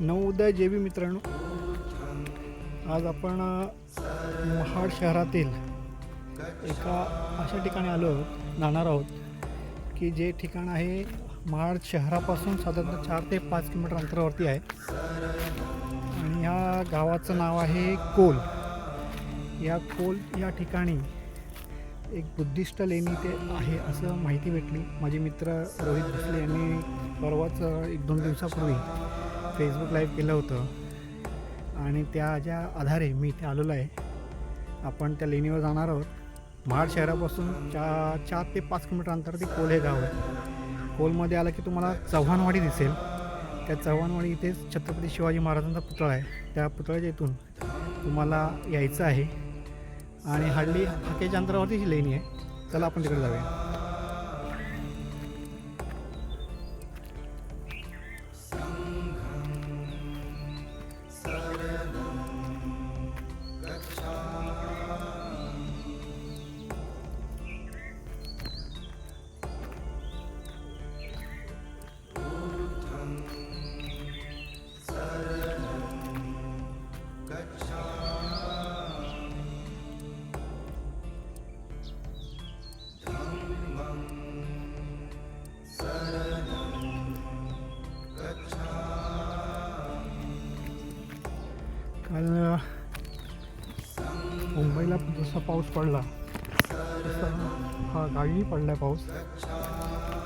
नवोदय जे बी मित्रांनो. आज आपण महाड शहरातील एका अशा ठिकाणी आलो आहोत जाणार आहोत की जे ठिकाण आहे महाड शहरापासून साधारणतः चार ते पाच किलोमीटर अंतरावरती आहे. आणि ह्या गावाचं नाव आहे कोल. या कोल या ठिकाणी एक बुद्धिस्ट लेणी ते आहे असं माहिती भेटली. माझे मित्र रोहित भोसले यांनी परवाच एक दोन दिवसापूर्वी फेसबुक लाईव्ह केलं होतं. आणि त्याच्या आधारे मी इथे आलेलो आहे आपण त्या लेणीवर जाणार आहोत. महाड शहरापासून चा चार ते पाच किलोमीटर अंतर ते कोल हे गाव आहे. कोलमध्ये आलं की तुम्हाला चव्हाणवाडी दिसेल. त्या चव्हाणवाडी इथेच छत्रपती शिवाजी महाराजांचा पुतळा आहे. त्या पुतळ्याच्या इथून तुम्हाला यायचं आहे. आणि हल्ली हाकेच्या अंतरावरतीच लेणी आहे. चला आपण तिकडे जाऊया. जसा पाऊस पडला. तसा हा गावीही पडला आहे पाऊस.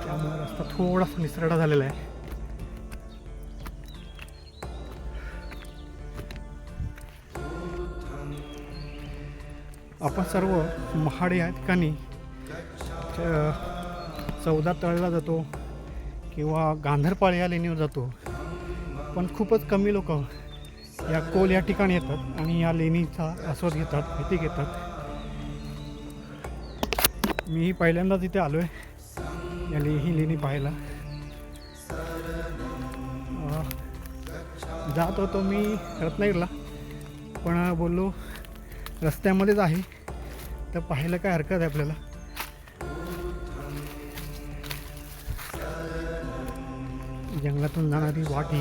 त्यामुळे रस्ता थोडासा निसरडा झालेला आहे. आपण सर्व महाड या ठिकाणी चौदा तळला जातो किंवा गांधरपाळ या लेणीवर जातो. पण खूपच कमी लोक या कोल या ठिकाणी येतात आणि या लेणीचा आस्वाद घेतात माहिती घेतात. मीही पहिल्यांदाच इथे आलो आहे या ले लेणी पाहायला. जात होतो मी रत्नागिरीला. पण बोललो रस्त्यामध्येच आहे. तर पाहायला काय हरकत आहे आपल्याला? जंगलातून जाणारी वाट ही.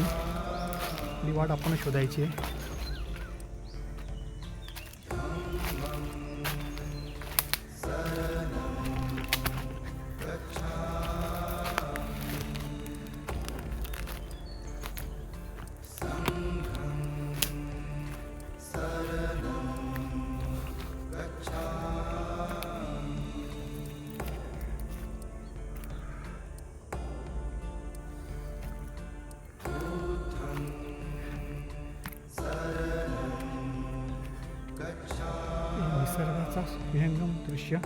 ही वाट आपण शोधायची आहे. Vihendam Trishya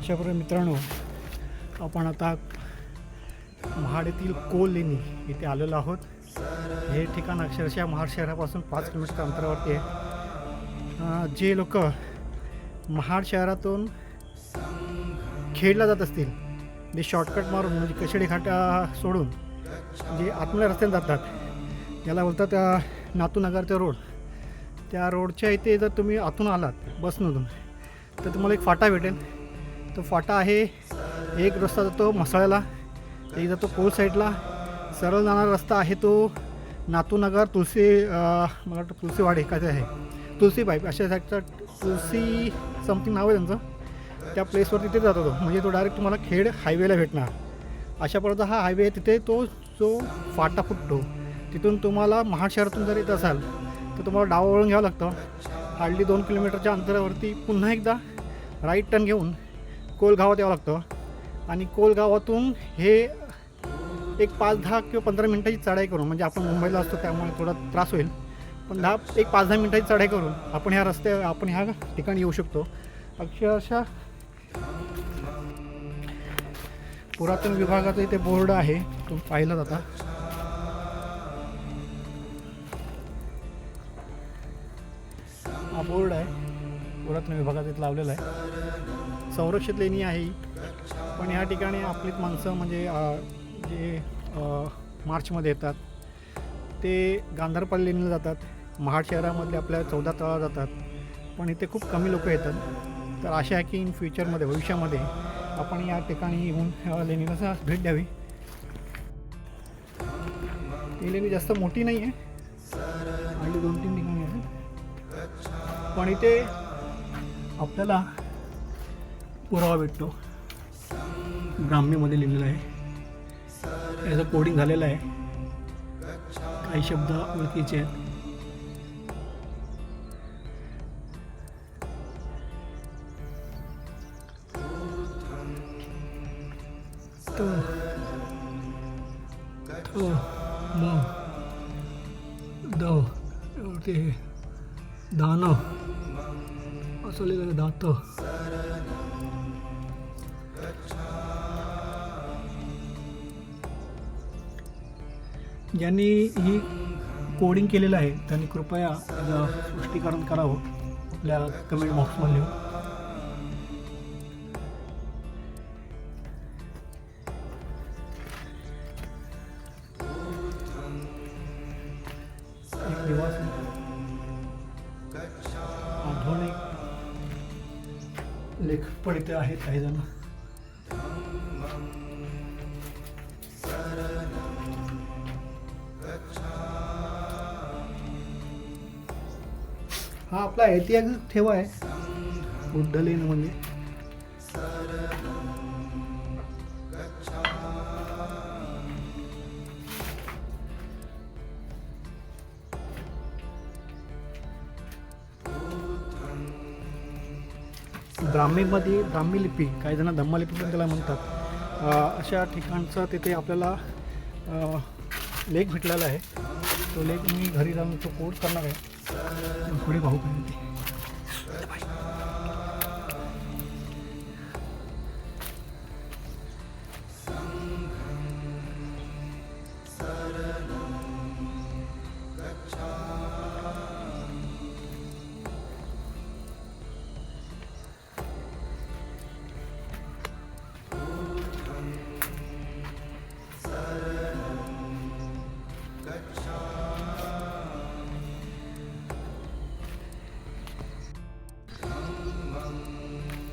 अशाप्रकारे मित्रांनो आपण आता महाड येथील कोल लेणी इथे आलेलो आहोत. हे ठिकाण अक्षरशः महाड शहरापासून पाच किलोमीटर अंतरावरती आहे. जे लोक महाड शहरातून खेडला जात असतील जे शॉर्टकट मारून म्हणजे कशेडी घाटा सोडून जे आतल्या रस्त्याने जातात याला बोलतात नातूनगरचा रोड. त्या रोडच्या इथे जर तुम्ही आतून आलात बसमधून तर तुम्हाला एक फाटा भेटेल. तो फाटा आहे एक रस्ता जातो मसाळ्याला एक जातो कोल साईडला सरळ जाणारा रस्ता आहे तो नातूनगर तुळसी मला वाटतं तुळशीवाडे काय आहे. तुळसी पाईप अशा साईडचा तुळसी समथिंग नाव आहे त्यांचं. त्या प्लेसवर तिथे जातो तो. म्हणजे तो डायरेक्ट तुम्हाला खेड हायवेला भेटणार. अशा प्रकारचा हा हायवे आहे. तिथे तो जो फाटा फुटतो तिथून तुम्हाला महाड शहरातून जर येत असाल तर तुम्हाला डावा वळून घ्यावं लागतं. हार्डली दोन किलोमीटरच्या अंतरावरती पुन्हा एकदा राईट टर्न घेऊन कोल गावात यावं लागतं. आणि कोलगावातून हे एक पाच दहा किंवा पंधरा मिनटाची चढाई करून म्हणजे आपण मुंबईला असतो त्यामुळे थोडा त्रास होईल पण दहा एक पाच दहा मिनटाची चढाई करून आपण ह्या रस्त्या आपण ह्या ठिकाणी येऊ शकतो. अक्षरशः पुरातन विभागाचा इथे बोर्ड आहे तो पाहिला जाता. हा बोर्ड आहे पुरातन विभागात इथं लावलेला आहे. संरक्षित लेणी आहे ही. पण या ठिकाणी आपली माणसं म्हणजे जे मार्चमध्ये येतात ते गांधारपाल लेणीला जातात. महाड शहरामधले आपल्या चौदा तळा जातात. पण इथे खूप कमी लोक येतात. तर आशा आहे की इन फ्युचरमध्ये भविष्यामध्ये आपण या ठिकाणी येऊन लेणीला भेट द्यावी. ही लेणी जास्त मोठी नाही आहे. आणि दोन तीन ठिकाणी आहेत पण इथे आपल्याला पुरावा भेटतो. ग्राम्यमध्ये लिहिलेलं आहे. याचं कोडिंग झालेलं आहे. काही शब्द ओळखीचे आहेत. तो तो म द ते दानव असं लिहिलं दात. ज्यांनी ही कोडिंग केलेलं आहे. त्यांनी कृपया स्पष्टीकरण करावं. आपल्या कमेंट बॉक्समध्ये लेख निवास पण इथे आहेत काही जण. हा आपला ऐतिहासिक ठेवा आहे. बुद्ध लेन म्हणजे. ब्राह्मीमध्ये ब्राह्मी लिपी काही जण धम्मलिपी पण त्याला म्हणतात. अशा ठिकाणचं तिथे आपल्याला लेख भेटलेला आहे. तो लेख मी घरी जाऊन तो कोड करणार आहे. पुढे पाहू काय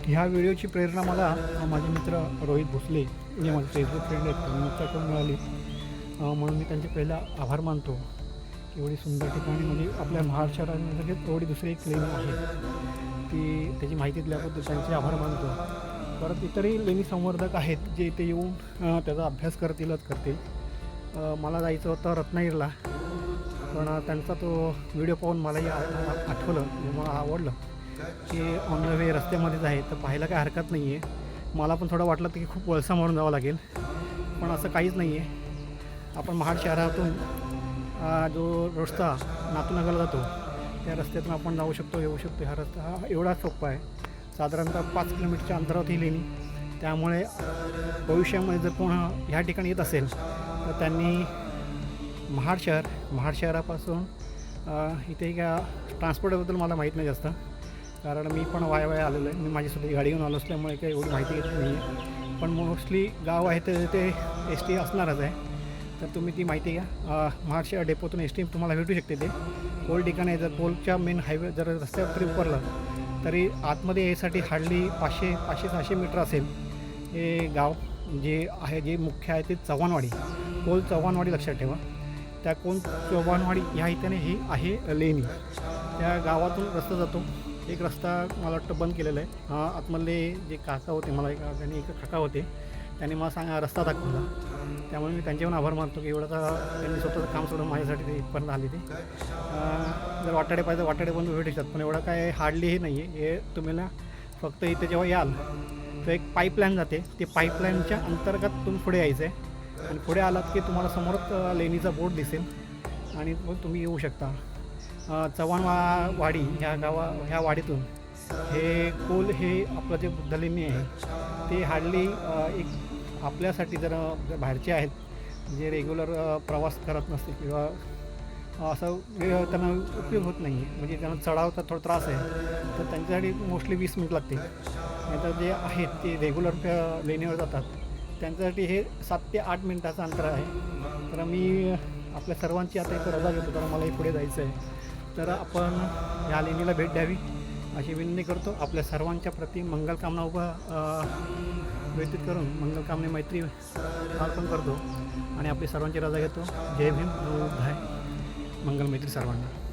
ह्या व्हिडिओची प्रेरणा मला माझे मित्र रोहित भोसले जे माझे फेसबुक फ्रेंड आहेत. त्यांच्याकडून मिळाली. म्हणून मी त्यांचे पहिला आभार मानतो. एवढी सुंदर ठिकाणी म्हणजे आपल्या महाराष्ट्रामध्ये एवढी दुसरी एक लेणी आहे. ती त्याची माहिती दिल्याबद्दल त्यांचे आभार मानतो. परत इतरही लेणी संवर्धक आहेत जे इथे येऊन त्याचा अभ्यास करतीलच करतील. मला जायचं होतं रत्नागिरीला. पण त्यांचा तो व्हिडिओ पाहून मलाही आठवलं. मला आवडलं. की ऑन द वे रस्त्यामध्येच आहे तर पाहायला काही हरकत नाही आहे मला पण थोडं वाटलं की खूप वळसा मारून जावं लागेल पण असं काहीच नाही आहे आपण महाड शहरातून जो रस्ता नातूनगरला जातो त्या रस्त्यातून आपण जाऊ शकतो येऊ शकतो. हा रस्ता हा एवढा सोपा आहे. साधारणतः पाच किलोमीटरच्या अंतरावर ही लेणी त्यामुळे भविष्यामध्ये जर कोण ह्या ठिकाणी येत असेल तर त्यांनी महाड शहर महाड शहरापासून इथे का ट्रान्सपोर्टबद्दल मला माहीत नाही जास्त. कारण मी पण वाया वाय आलेलो आहे. मी माझी गाडी घेऊन आलो असल्यामुळे काही एवढी माहिती घेत नाही आहे पण मोस्टली गाव आहे तर ते एस टी असणारच आहे. तर तुम्ही ती माहिती घ्या. महाराष्ट्र डेपोतून एस टी तुम्हाला भेटू शकते ते. पोल ठिकाणी जर पोलच्या मेन हायवे जर रस्त्यावर तरी उतरलं तरी आतमध्ये यासाठी हार्डली पाचशे पाचशे सहाशे मीटर असेल. हे गाव जे आहे जे मुख्य आहे ते चव्हाणवाडी. कोल चव्हाणवाडी लक्षात ठेवा. त्या कोण चव्हाणवाडी ह्या इथेने ही आहे लेणी. त्या गावातून रस्ता जातो. एक रस्ता मला वाटतं बंद केलेला आहे. हा, आतमधले जे काका होते मला एक त्यांनी एक काका होते त्यांनी मला सांगा रस्ता दाखवला. त्यामुळे मी त्यांच्यावर आभार मानतो की एवढं त्यांनी स्वतःचं काम सोडून माझ्यासाठी ते इथपर्यंत आले ते. जर वाटाडे पाहिजे तर वाटाडे पण भेटू शकतात पण एवढं काय हार्डली हे नाही आहे हे तुम्ही ना फक्त इथे जेव्हा याल तर एक पाईपलाईन जाते. ते पाईपलाईनच्या अंतर्गत तुम्ही पुढे यायचं आहे आणि पुढे आलात की तुम्हाला समोरच लेणीचा बोर्ड दिसेल. आणि मग तुम्ही येऊ शकता. चव्हाण वाडी ह्या गावा ह्या वाडीतून हे कोल हे आपलं जे बुद्धलेणी आहे ते हार्डली एक आपल्यासाठी जर बाहेरचे आहेत जे रेग्युलर प्रवास करत नसते किंवा असं वेळ त्यांना उपयोग होत नाही. आहे म्हणजे त्यांना चढावचा थोडा त्रास आहे तर त्यांच्यासाठी मोस्टली वीस मिनिट लागते नाहीतर जे आहेत ते रेग्युलर लेणीवर जातात. त्यांच्यासाठी हे सात ते आठ मिनिटाचं अंतर आहे. तर मी आपल्या सर्वांची आता एक रजा घेतो कारण मला पुढे जायचं आहे. तर आपण या लेणीला भेट द्यावी अशी विनंती करतो. आपल्या सर्वांच्या प्रती मंगलकामना उभा व्यतीत करून मंगलकामने मैत्री अर्पण करतो. आणि आपली सर्वांची रजा घेतो. जय भीम. नमो मंगल मैत्री सर्वांना.